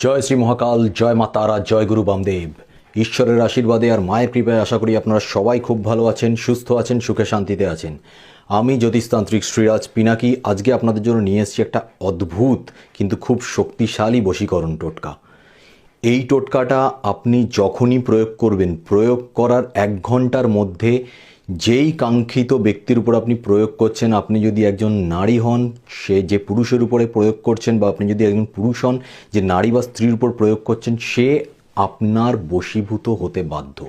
জয় শ্রী মহাকাল, জয় মা তারা, জয় গুরু বামদেব। ঈশ্বরের আশীর্বাদে আর মায়ের কৃপায় আশা করি আপনারা সবাই খুব ভালো আছেন, সুস্থ আছেন, সুখে শান্তিতে আছেন। আমি জ্যোতিষতান্ত্রিক শ্রীরাজ পিনাকি, আজকে আপনাদের জন্য নিয়ে এসেছি একটা অদ্ভুত কিন্তু খুব শক্তিশালী বশীকরণ টোটকা। এই টোটকাটা আপনি যখনই প্রয়োগ করবেন, প্রয়োগ করার এক ঘণ্টার মধ্যে যেই কাঙ্ক্ষিত ব্যক্তির উপর আপনি প্রয়োগ করছেন, আপনি যদি একজন নারী হন, সে যে পুরুষের উপরে প্রয়োগ করছেন বা আপনি যদি একজন পুরুষ হন, যে নারী বা স্ত্রীর উপর প্রয়োগ করছেন, সে আপনার বশীভূত হতে বাধ্য।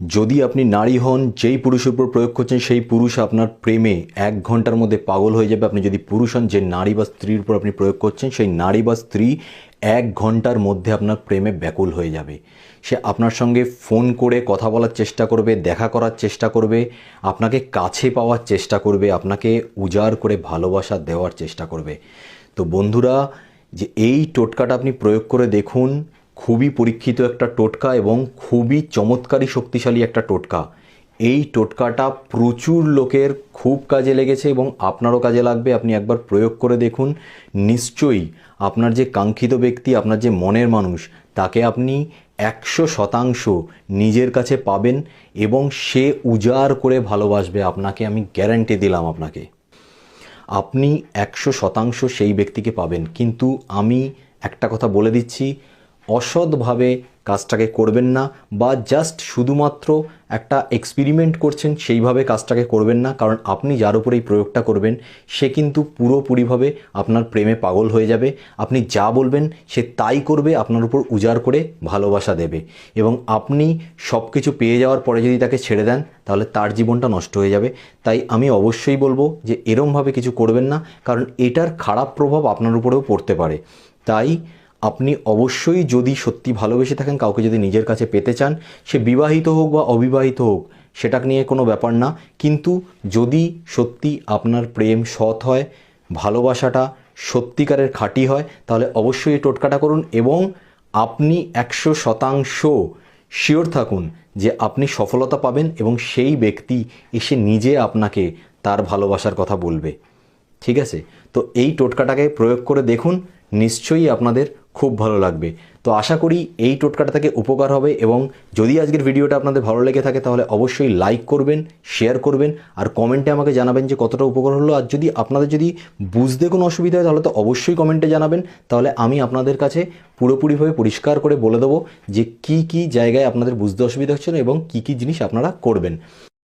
যদি আপনি নারী হন, যেই পুরুষের উপর প্রয়োগ করছেন, সেই পুরুষ আপনার প্রেমে এক ঘণ্টার মধ্যে পাগল হয়ে যাবে। আপনি যদি পুরুষ হন, যে নারী বা স্ত্রীর উপর আপনি প্রয়োগ করছেন, সেই নারী বা স্ত্রী এক ঘণ্টার মধ্যে আপনার প্রেমে ব্যাকুল হয়ে যাবে। সে আপনার সঙ্গে ফোন করে কথা বলার চেষ্টা করবে, দেখা করার চেষ্টা করবে, আপনাকে কাছে পাওয়ার চেষ্টা করবে, আপনাকে উজাড় করে ভালোবাসা দেওয়ার চেষ্টা করবে। তো বন্ধুরা, যে এই টোটকাটা আপনি প্রয়োগ করে দেখুন খুবই পরীক্ষিত একটা টোটকা এবং খুবই চমৎকারী শক্তিশালী একটা টোটকা। এই টোটকাটা প্রচুর লোকের খুব কাজে লেগেছে এবং আপনারও কাজে লাগবে। আপনি একবার প্রয়োগ করে দেখুন। নিশ্চয়ই আপনার যে কাঙ্ক্ষিত ব্যক্তি, আপনার যে মনের মানুষ, তাকে আপনি একশো শতাংশ নিজের কাছে পাবেন এবং সে উজাড় করে ভালোবাসবে। আপনাকে আমি গ্যারান্টি দিলাম আপনাকে। আপনি একশো শতাংশ সেই ব্যক্তিকে পাবেন। কিন্তু আমি একটা কথা বলে দিচ্ছি অসৎভাবে কাজটাকে করবেন না বা জাস্ট শুধুমাত্র একটা এক্সপেরিমেন্ট করছেন, সেইভাবে কাজটাকে করবেন না। কারণ আপনি যার উপর এই প্রয়োগটা করবেন, সে কিন্তু পুরোপুরিভাবে আপনার প্রেমে পাগল হয়ে যাবে। আপনি যা বলবেন, সে তাই করবে, আপনার উপর উজাড় করে ভালোবাসা দেবে। এবং আপনি সব কিছু পেয়ে যাওয়ার পরে যদি তাকে ছেড়ে দেন, তাহলে তার জীবনটা নষ্ট হয়ে যাবে। তাই আমি অবশ্যই বলব যে এরমভাবে কিছু করবেন না, কারণ এটার খারাপ প্রভাব আপনার উপরেও পড়তে পারে। তাই আপনি অবশ্যই যদি সত্যি ভালোবেসে থাকেন, কাউকে যদি নিজের কাছে পেতে চান, সে বিবাহিত হোক বা অবিবাহিত হোক, সেটা নিয়ে কোনো ব্যাপার না। কিন্তু যদি সত্যি আপনার প্রেম সৎ হয়, ভালোবাসাটা সত্যিকারের খাঁটি হয়, তাহলে অবশ্যই এই টোটকাটা করুন এবং আপনি একশো শতাংশ শিওর থাকুন যে আপনি সফলতা পাবেন এবং সেই ব্যক্তি এসে নিজে আপনাকে তার ভালোবাসার কথা বলবে। ঠিক আছে? তো এই টোটকাটাকে প্রয়োগ করে দেখুন, নিশ্চয়ই আপনাদের খুব ভালো লাগবে। তো আশা করি এই টোটকাটা থেকে উপকার হবে এবং যদি আজকের ভিডিওটা আপনাদের ভালো লেগে থাকে তাহলে অবশ্যই লাইক করবেন শেয়ার করবেন আর কমেন্টে আমাকে জানাবেন যে কতটা উপকার হলো। আর যদি আপনাদের যদি বুঝতে কোনো অসুবিধা হয় তাহলে তো অবশ্যই কমেন্টে জানাবেন। তাহলে আমি আপনাদের কাছে পুরোপুরিভাবে পরিষ্কার করে বলে দেবো যে কি কি জায়গায় আপনাদের বুঝতে অসুবিধা হচ্ছে না এবং কি কি জিনিস আপনারা করবেন।